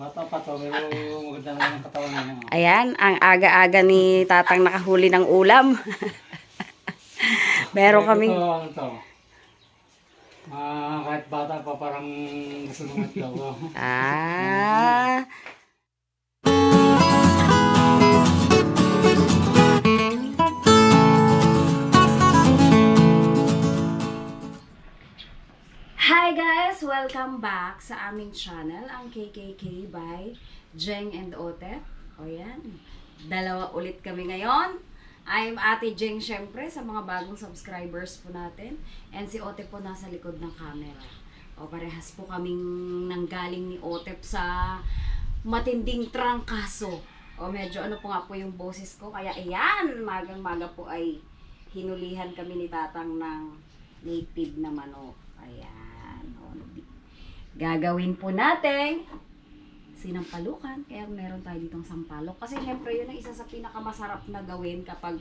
Bata pa to, pero maganda naman ang katawan niya. Ayan, ang aga-aga ni tatang nakahuli ng ulam. Meron kaming... Ito, ano to? Ah, kahit bata pa parang gusto ng itlog. oh. Ah, Hi guys! Welcome back sa aming channel, ang KKK by Jeng and Ote. O yan, dalawa ulit kami ngayon. I'm Ate Jeng syempre sa mga bagong subscribers po natin. And si Ote po nasa likod ng camera. O parehas po kaming nanggaling ni Otep sa matinding trangkaso. O medyo ano po nga po yung boses ko. Kaya ayan, magang-maga po ay hinulihan kami ni Tatang ng native na manok. Ayan. Gagawin po natin sinampalukan. Kaya meron tayo ditong sampalok. Kasi syempre yun ang isa sa pinakamasarap na gawin kapag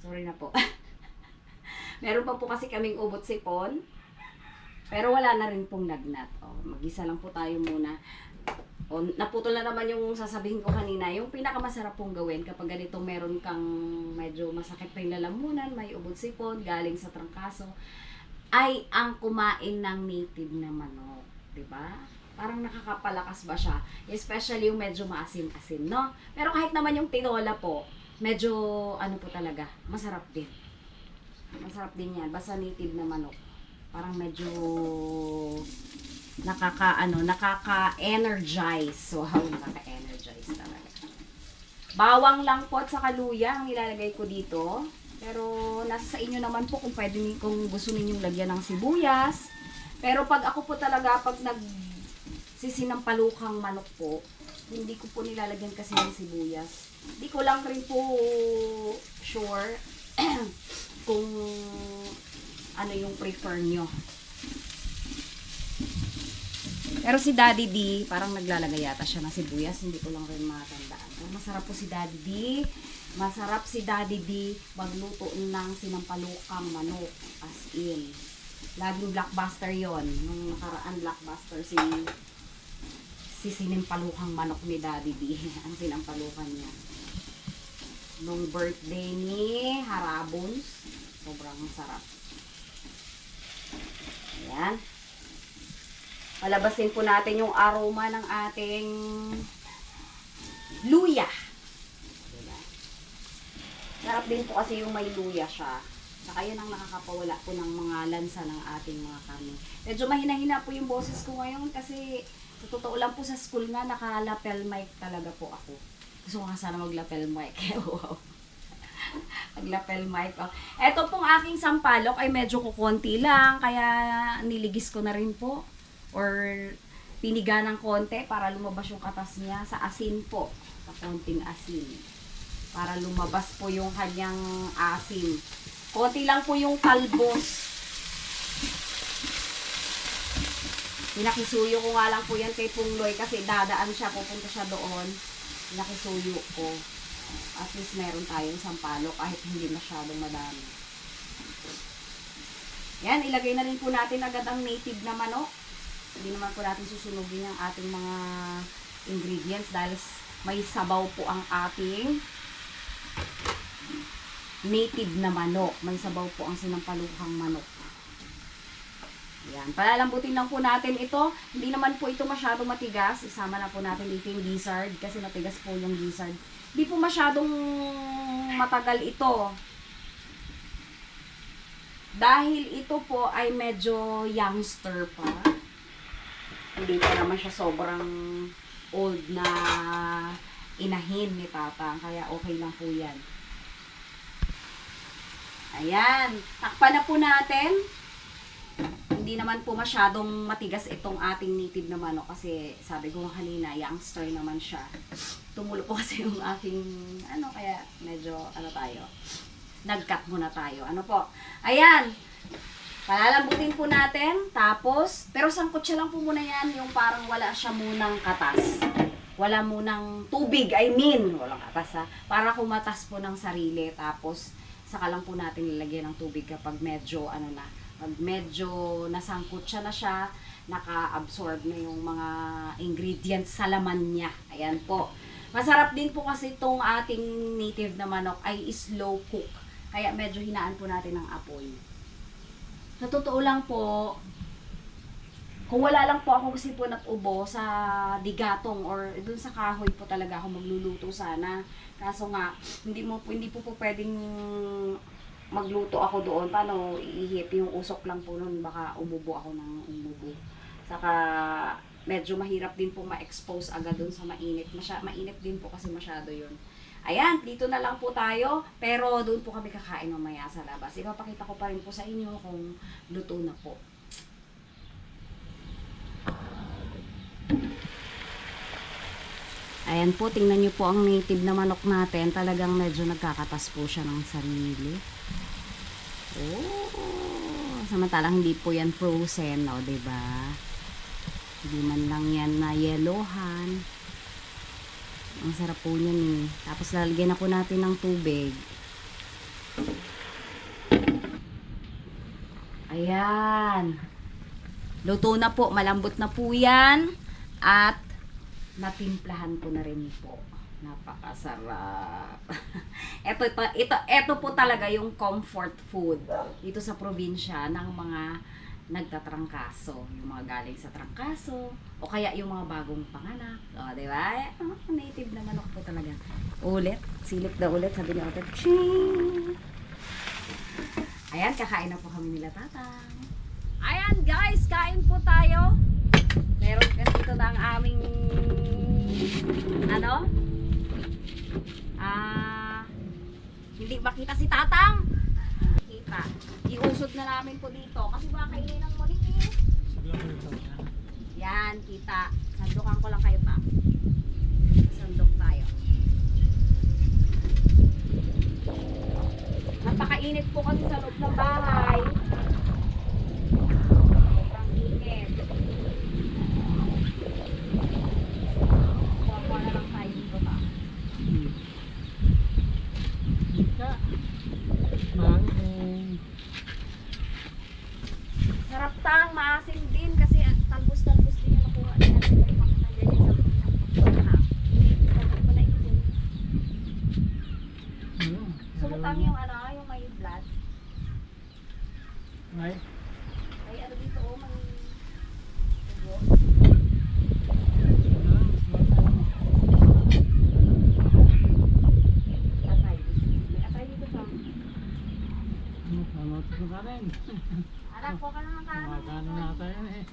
sorry na po. meron pa po kasi kaming ubot sipon. Pero wala na rin pong lagnat. O, mag-isa lang po tayo muna. O, naputol na naman yung sasabihin ko kanina. Yung pinakamasarap pong gawin kapag ganito meron kang medyo masakit pa yung lalamunan, may ubod sipon, galing sa trangkaso, ay ang kumain ng native na manok. 'di ba? Parang nakakapalakas ba siya? Especially yung medyo maasim-asim, no? Pero kahit naman yung tinola po, medyo ano po talaga, masarap din. Masarap din yan. Basta native na manok. Parang medyo nakaka ano, nakaka-energize. So, how nakaka-energize talaga. Bawang lang po at saka luya ang ilalagay ko dito. Pero nasa sa inyo naman po kung pwede ni kung gusto ninyong lagyan ng sibuyas. Pero pag ako po talaga pag nag sisinampalukang manok po, hindi ko po nilalagyan kasi ng sibuyas. Hindi ko lang rin po sure kung ano yung prefer nyo. Pero si Daddy D, parang naglalagay yata siya ng sibuyas. Hindi ko lang rin matandaan. Masarap po si Daddy D. Masarap si Daddy D magluto ng sinampalukang manok. As in. Laging blockbuster yon Nung nakaraan blockbuster si si sinimpalukang manok ni Daddy D. Ang sinampalukan niya. Nung birthday ni Harabons. Sobrang sarap. Ayan. Palabasin po natin yung aroma ng ating luya. Diba? Sarap din po kasi yung may luya siya. Saka yun ang nakakapawala po ng mga lansa ng ating mga karne. Medyo mahina-hina po yung boses ko ngayon kasi sa totoo lang po sa school nga naka-lapel mic talaga po ako. Gusto ko nga sana mag-lapel mic. wow. Mag-lapel mic. Oh. Ito pong aking sampalok ay medyo kukonti lang kaya niligis ko na rin po or piniga ng konti para lumabas yung katas niya sa asin po. Sa konting asin. Para lumabas po yung kanyang asin. Konti lang po yung kalbos. Pinakisuyo ko nga lang po yan kay Pungloy kasi dadaan siya, pupunta siya doon. Pinakisuyo ko. At least meron tayong sampalo kahit hindi masyadong madami. Yan, ilagay na rin po natin agad ang native na manok. Hindi naman po natin susunugin ang ating mga ingredients dahil may sabaw po ang ating native na manok. May sabaw po ang sinampalukang manok. Yan. Palalambutin lang po natin ito. Hindi naman po ito masyadong matigas. Isama na po natin dito yung gizzard kasi matigas po yung gizzard. Hindi po masyadong matagal ito. Dahil ito po ay medyo youngster pa. Hindi pa naman siya sobrang old na inahin ni Tata. Kaya okay lang po yan. Ayan. Takpan na po natin. Hindi naman po masyadong matigas itong ating native na manok kasi sabi ko kanina, youngster naman siya. Tumulo po kasi yung aking, ano, kaya medyo, ano tayo, nag-cut muna tayo. Ano po? Ayan. Palalambutin po natin. Tapos, pero sangkot siya lang po muna yan. Yung parang wala siya munang katas. Wala munang tubig. I mean, walang katas ha. Para kumatas po ng sarili. Tapos, saka lang po natin lalagyan ng tubig kapag medyo, ano na, pag medyo nasangkot siya na siya, naka-absorb na yung mga ingredients sa laman niya. Ayan po. Masarap din po kasi itong ating native na manok ay slow cook. Kaya medyo hinaan po natin ng apoy. Sa totoo lang po, kung wala lang po ako kasi po ubo sa digatong or dun sa kahoy po talaga ako magluluto sana. Kaso nga, hindi mo po, hindi po po pwedeng magluto ako doon. Paano iihip yung usok lang po nun, baka umubo ako ng umubo. Saka medyo mahirap din po ma-expose agad doon sa mainit. Masya, mainit din po kasi masyado yun. Ayan, dito na lang po tayo. Pero doon po kami kakain mamaya sa labas. Ipapakita ko pa rin po sa inyo kung luto na po. Ayan po, tingnan nyo po ang native na manok natin. Talagang medyo nagkakatas po siya ng sarili. Oh, samantalang hindi po yan frozen, no, 'di ba? Hindi man lang yan na yellowhan. Ang sarap po niyan eh. Tapos lalagyan na po natin ng tubig. Ayan. Luto na po. Malambot na po yan. At natimplahan ko na rin po. Napakasarap. ito, ito, ito, ito po talaga yung comfort food dito sa probinsya ng mga nagtatrangkaso. Yung mga galing sa trangkaso. O kaya yung mga bagong panganak. O, di ba? Oh, native na manok po talaga. Ulit. Silip na ulit. Sabi ni Otet, Ching! Ayan, kakain na po kami nila tatang. Ayan guys, kain po tayo. Meron kasi dito na ang aming ano? Ah, hindi makita si tatang. Kita. Iusod na namin po dito kasi baka kainin ng muli. Yan, kita. Sandukan ko lang kayo pa. Sandok tayo. Napakainit po kasi sa loob ng bahay. Sobrang init. Kuha na lang tayo dito pa. Sarap tang, maasim din kasi talbos-talbos din yung nakuha niya. Nandiyan yung sa Sarap ko na ito. Sumutang yung ano, yung may blood. Ay, Ay ano dito, oh, may ubo. Atay. May atay dito sa. ano ito na rin? Anak ko ka lang ang Magkano na tayo eh.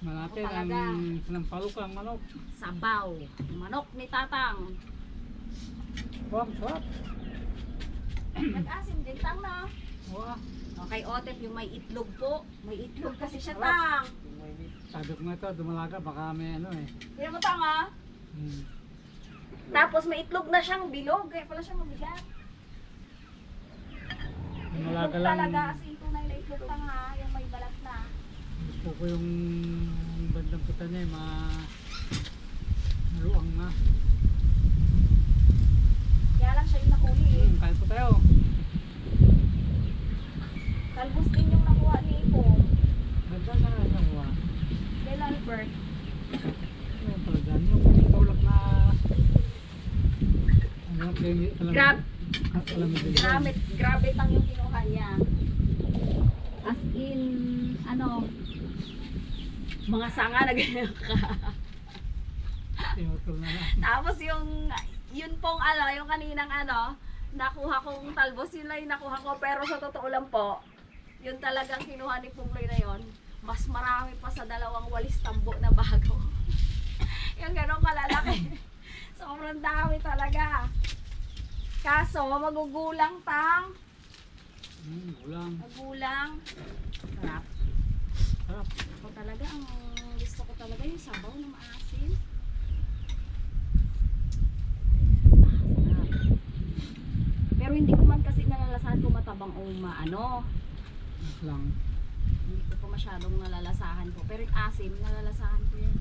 Malapit Ako talaga. ang sinampalukang manok. Sabaw. Manok ni Tatang. Wow, sarap. Nag-asim din tang na. Wow. Okay, Otet, yung may itlog po. May itlog kasi siya tang. Sabi ko nga ito, dumalaga, baka may ano eh. Tignan mo tang ah. Hmm. Tapos may itlog na siyang bilog. Kaya pala siya mabigat. Dumalaga lang. talaga. As in, tunay na itlog tang ha. Yung may balat na. Gusto ko yung bandang puta niya, eh, ma... Maluang na. Kaya lang siya yung nakuli eh. Hmm, kain po tayo. Talbos din yung nakuha ni Ipo. Ganda na nakuha. Kay Albert. Ano pala dyan? Yung kaulak na... Ano, alam Grab. Grabe, grabe tang yung kinuha niya. As in, ano, mga sanga na ganyan ka. Tapos yung, yun pong ano, yung kaninang ano, nakuha kong talbos, yun lang yung nakuha ko. Pero sa totoo lang po, yun talagang kinuha ni Pungloy na yon mas marami pa sa dalawang walis tambo na bago. yung ganun kalalaki. Sobrang dami talaga. Kaso, magugulang tang. Hmm, ulang. Magulang. Sarap. Sarap. Ako talaga, ang gusto ko talaga yung sabaw na maasim. Ah. Pero hindi ko man kasi nalalasahan kung matabang o maano. Lang. Hindi ko pa masyadong nalalasahan ko. Pero yung asim, nalalasahan ko yun.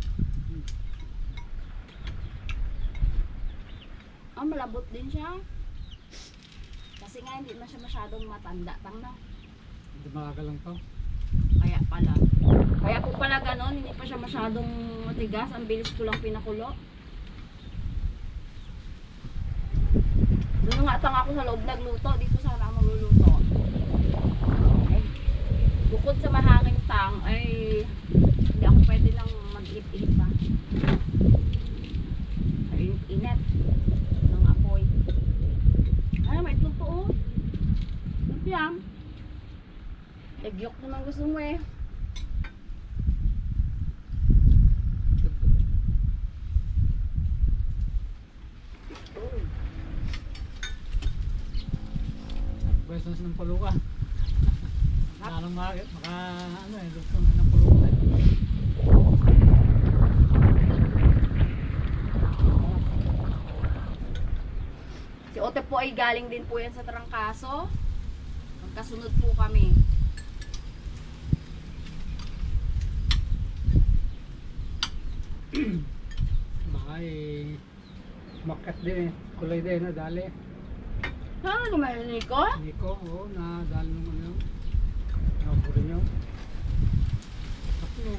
Ah, malabot din siya. Kasi nga hindi na siya masyadong matanda tang na. Hindi makagal lang to. Kaya pala. Kaya po pala ganon, hindi pa siya masyadong matigas. Ang bilis ko lang pinakulo. Doon nga tang ako sa loob nagluto. Dito sana ako magluluto. Ay, bukod sa mahangin tang, ay hindi ako pwede lang mag-ihip-ihip pa. Init-init ng apoy. Ay, may totoo. Yan. Nagyok naman gusto mo eh. Oh. Pwesto ng puluka. Lalong maka, maka ano eh, mo ng puluka eh. Si Ote po ay galing din po yan sa Trangkaso. Magkasunod po kami. Baka eh, makat din eh. Kulay din na dali. Saan naman yun, Nico? Niko, oo, na dali naman yun. Nakapuro nyo. Tatlo.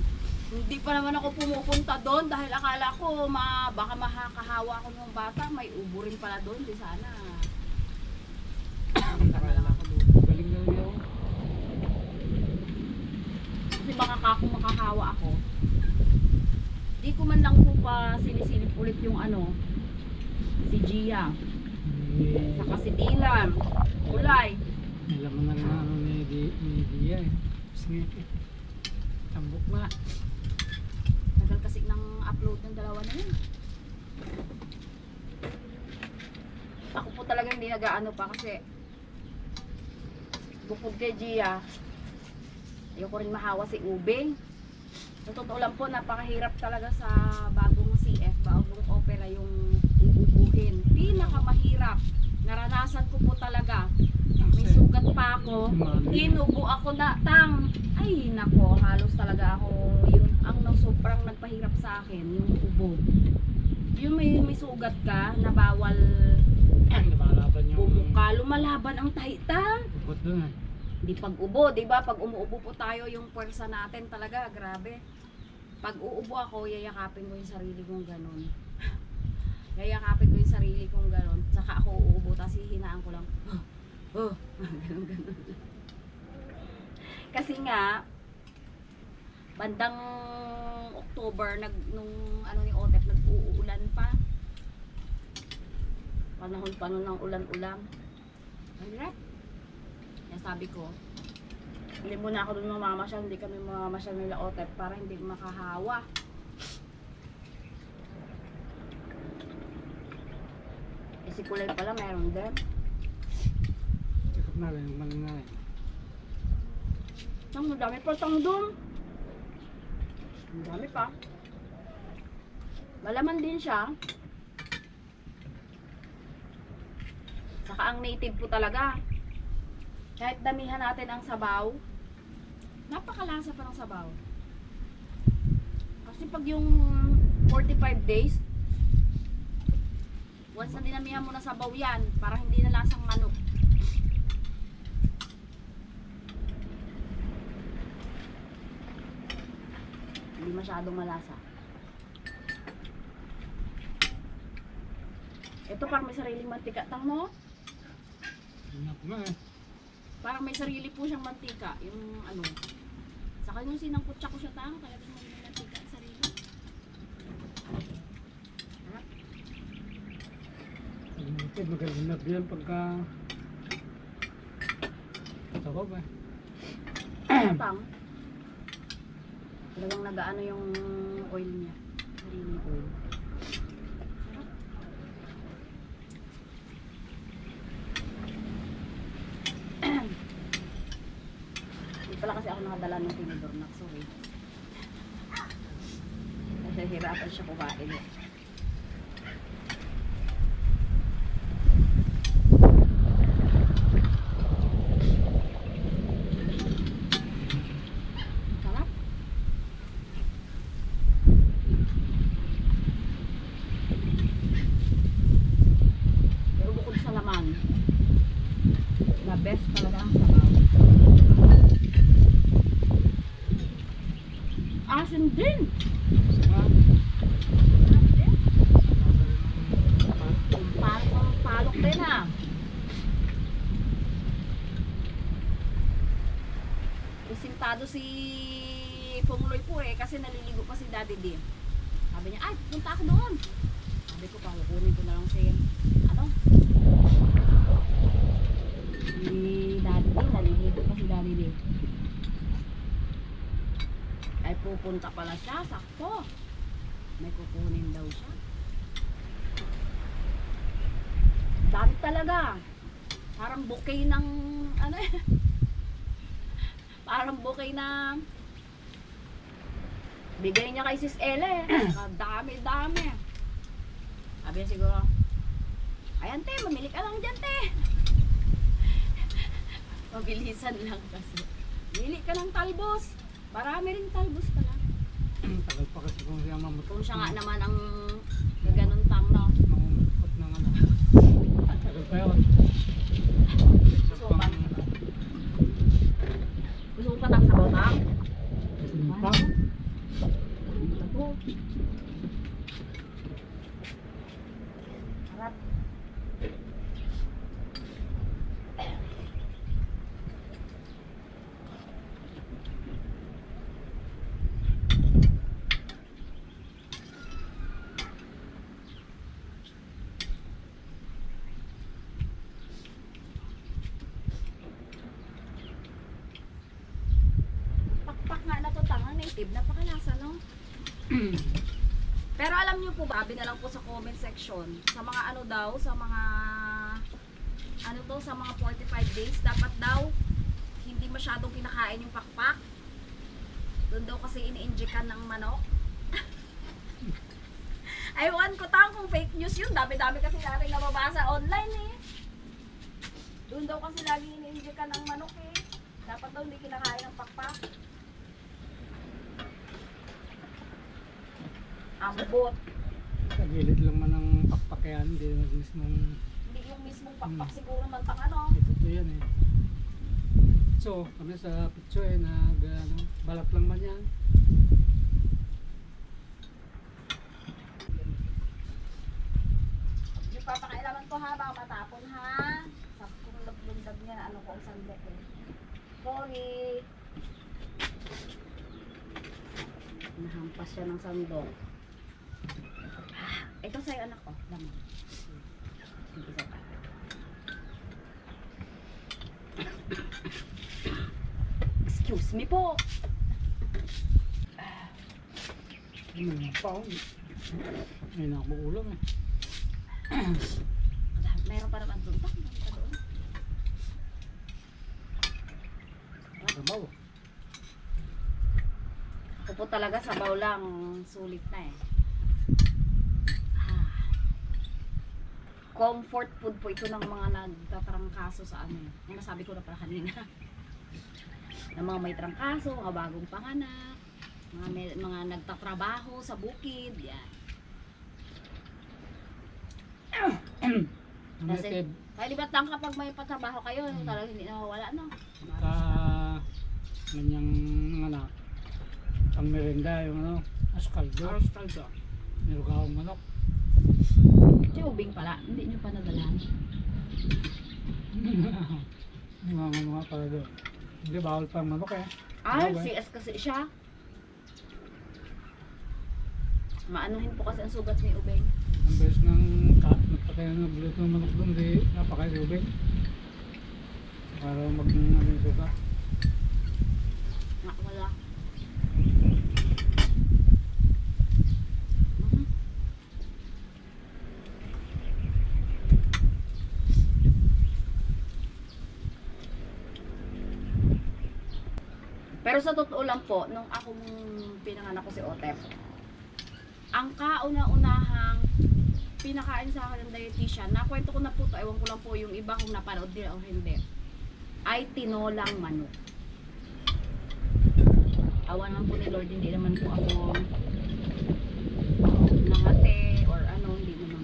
Hindi pa naman ako pumupunta doon dahil akala ko ma, baka makakahawa ako ng bata. May ubo rin pala doon. Di sana. Nakala ko doon. Galing na yun. Kasi baka kako makahawa ako. Di ko man lang po pa sinisilip ulit yung ano. Si Gia. Eh, Saka si Dylan. Kulay. Alam mo na rin ano ni, Di, ni Dia eh. Sige. Tambok na. Tagal kasi ng upload ng dalawa na yun. Ako po talaga hindi nag-ano pa kasi bukod kay Gia, ayoko rin mahawa si Ubing. Sa totoo lang po, napakahirap talaga sa bagong CF, bagong opera yung uubuhin. Pinakamahirap. Naranasan ko po talaga. May sugat pa ako. Inubo ako na tang. Ay nako, halos talaga ako yung ang nang sobrang nagpahirap sa akin, yung ubo. Yung may, may sugat ka na bawal Lumalaban yung bumuka, lumalaban ang tahitang. Bukod dun eh. Di pag ubo, 'di ba? Pag umuubo po tayo, yung pwersa natin talaga, grabe. Pag uubo ako, yayakapin ko yung sarili kong ganun. yayakapin ko sarili kong ganun. Saka ako uubo, tapos hihinaan ko lang. Oh, ganun ganun. Kasi nga, bandang October, nag, nung ano ni Otep, nag-uulan pa. Panahon pa nun ng ulan-ulan. Ang hirap. Kaya sabi ko, hindi muna ako dun mamamasyal, hindi kami mamamasyal nila Otep para hindi makahawa. Eh si Kulay pala meron din. Sikap na rin yung manina eh. Ang dami pa tang dun. Ang dami pa. Malaman din siya. Saka ang native po talaga. Kahit damihan natin ang sabaw, napakalasa pa ng sabaw. Kasi pag yung 45 days, once na dinamihan mo na sabaw yan, para hindi na lasang manok. Hindi masyadong malasa. Ito parang may sariling mantika. Tang mo? Eh. Parang may sarili po siyang mantika. Yung ano. Saka yung sinangkutsa ko siya tang. Talagang may mantika at sarili. Sarap. Pag magalinap yan pagka... Sakop eh. Tang. Talagang nagaano yung oil niya. Sariling oil. Hindi pala kasi ako nakadala ng tinidor na. Sorry. Nahihirapan siya kumain. eh. best talaga. Parang bouquet ng ano eh. Parang bouquet na bigay niya kay Sis Ella eh. Dami, dami. Sabi niya siguro, ayan te, mamili ka lang dyan te. Mabilisan lang kasi. Mili ka ng talbos. Marami rin talbos pala. tagal pa kasi kung siya mamutot. Kung siya nga naman ang gaganon tang no. Mamumutot ng ano. Tagal pa yun. Isa So, pang, pang- Gusto mo patang sa botang? pang, Ito. Harap. Pakpak nga na to native, napakalasa no? Pero alam niyo po, babi na lang po sa comment section. Sa mga ano daw, sa mga ano to, sa mga 45 days, dapat daw hindi masyadong kinakain yung pakpak. Doon daw kasi ini-injekan ng manok. Aywan ko tang kung fake news yun. Dami-dami kasi natin nababasa online eh. Doon daw kasi lagi ini-injekan ng manok eh. Dapat daw hindi kinakain ng pakpak. Ambot. sa gilid lang man ang pakpak yan. Hindi naman mismong, Hindi yung mismong pakpak siguro man pang ano. ito to yan eh. So, kami sa picture eh, nag, ano, balat lang man yan. Yung papakailaman ko ha, baka matapon ha. Sa kung lundag niya na ano ko ang sandok eh. Sorry. Nahampas siya ng sandok. Ah, ito sa'yo anak ko. Laman. Sige, isa pa. Excuse me po. Ano nga pa ako. Ay, nakaulam eh. Meron pa naman doon. Pa? Sabaw. Ako po talaga sabaw lang, sulit na eh. Ah. Comfort food po ito ng mga nagtatrangkaso sa ano. Yung nasabi ko na pala kanina. ng mga may trangkaso, mga bagong panganak, mga, may, mga nagtatrabaho sa bukid, yan. Kasi, Native, kaya di ba't lang kapag may patrabaho kayo, talagang hindi nawawala, no? ka ganyang anak ang merenda yung ano askaldo Oras kaldo. nilugawang manok Si Ubing pala, hindi nyo pa nadalan. mga nga para doon hindi bawal pa ang manok eh Ay, Bawal. CS kasi siya. Maanuhin po kasi ang sugat ni Ubeng. ang beses ng kat nagpatay na nagbulit ng manok doon di napakaisubig para mag ano yung suka Nga, wala. Mhm. Pero sa totoo lang po, nung akong pinanganak ko si Otep, ang kauna-unahang pinakain sa akin ng dietitian, nakwento ko na po to, ewan ko lang po yung iba kung napanood nila o hindi, ay tinolang manok. Awan naman po ni Lord, hindi naman po ako nangate or ano, hindi naman.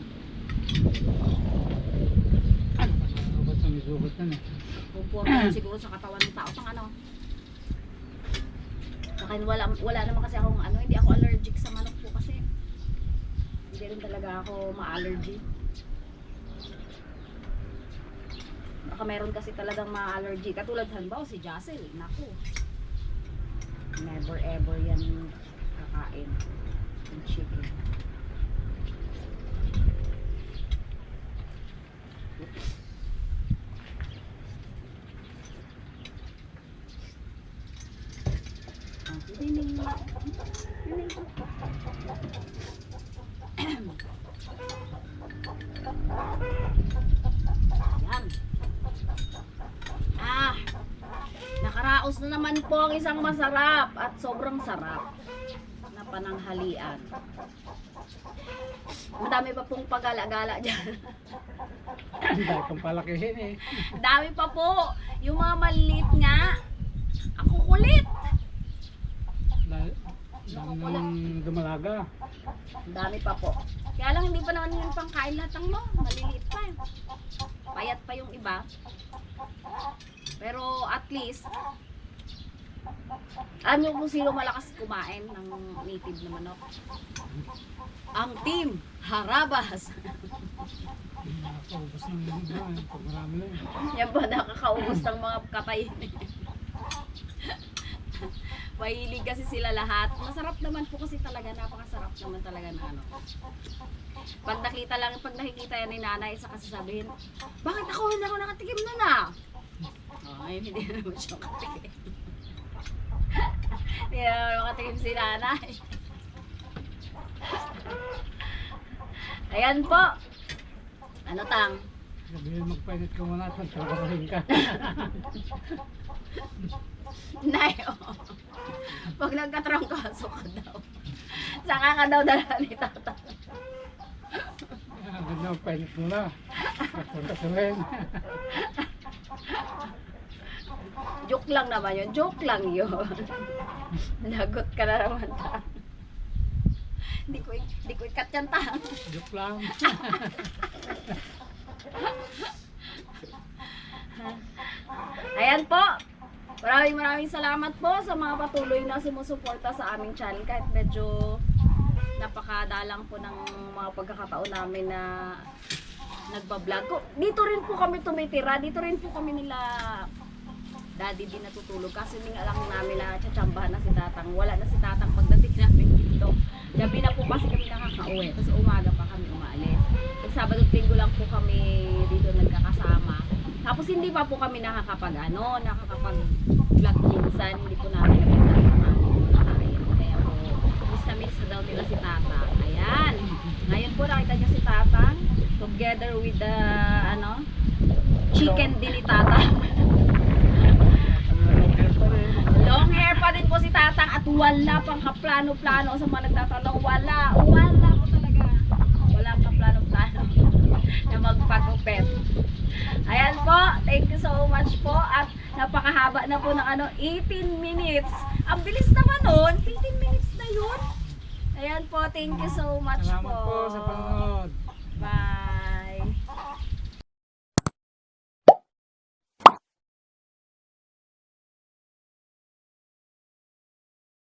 ano ba sugat yan eh Comfortable siguro sa katawan ng tao pang ano. Akin, wala, wala naman kasi akong ano, hindi ako allergic sa manok po kasi. Hindi rin talaga ako ma-allergy. Baka meron kasi talagang ma-allergy. Katulad halimbawa si Jassel, naku. Never ever yan kakain. Yung chicken. Ang tining. Tining. Yan. Ah, nakaraos na naman po ang isang masarap at sobrang sarap na pananghalian. Madami pa pong pagala-gala dyan. Ang dahil kong palakihin eh. Dami pa po. Yung mga maliit nga. Ako kulit. Dahil nang dumalaga. Ang dami pa po. Kaya lang hindi pa naman yung pangkain lahat ng mo. Maliliit pa eh. Payat pa yung iba. Pero at least, alam niyo kung sino malakas kumain ng native na manok? Ang team Harabas. Nakakaubos ng mga pag marami lang. Yan po nakakaubos ng mga katay. Mahilig kasi sila lahat. Masarap naman po kasi talaga, napakasarap naman talaga na ano. Pag nakita lang, pag nakikita yan ni nanay, sa kasi sabihin, bakit ako hindi ako nakatikim na na? Ayun, hindi na naman siya makatikim. Hindi na makatikim si nanay. Ayan po. Ano tang? Sabihin magpainit ka muna at magtrabahin ka. Nay, oh. Pag nagkatrangkaso ka daw. Saka ka daw dala ni tata. Ang ganda magpainit muna. At pagkasuhin. Joke lang naman yun. Joke lang yun. Lagot ka na naman ta. Hindi ko, hindi ko ikat yan ta. Joke lang. Ayan po. Maraming maraming salamat po sa mga patuloy na sumusuporta sa aming channel kahit medyo napakadalang po ng mga pagkakataon namin na nagbablog. Dito rin po kami tumitira. Dito rin po kami nila daddy din natutulog kasi hindi lang namin na tsatsambahan na si tatang. Wala na si tatang pagdating namin dito. Gabi na po kasi kami nakakauwi. Tapos umaga pa kami umaalis. Pag Sabado at Linggo lang po kami dito nagkakasama. Tapos hindi pa po kami nakakapag ano, nakakapag vlog minsan. Hindi po namin kumakain. Kaya po, miss na daw nila si tata. Ayan. Ngayon po nakita niyo si tatang together with the ano, chicken din ni tata. Long hair pa rin po si Tatang at wala pang kaplano-plano sa mga nagtatanong. Wala, wala po talaga. Wala pang plano-plano na magpagupit. Ayan po, thank you so much po at napakahaba na po ng ano, 18 minutes. Ang bilis naman nun, 18 minutes na yun. Ayan po, thank you so much Salamat po sa panonood.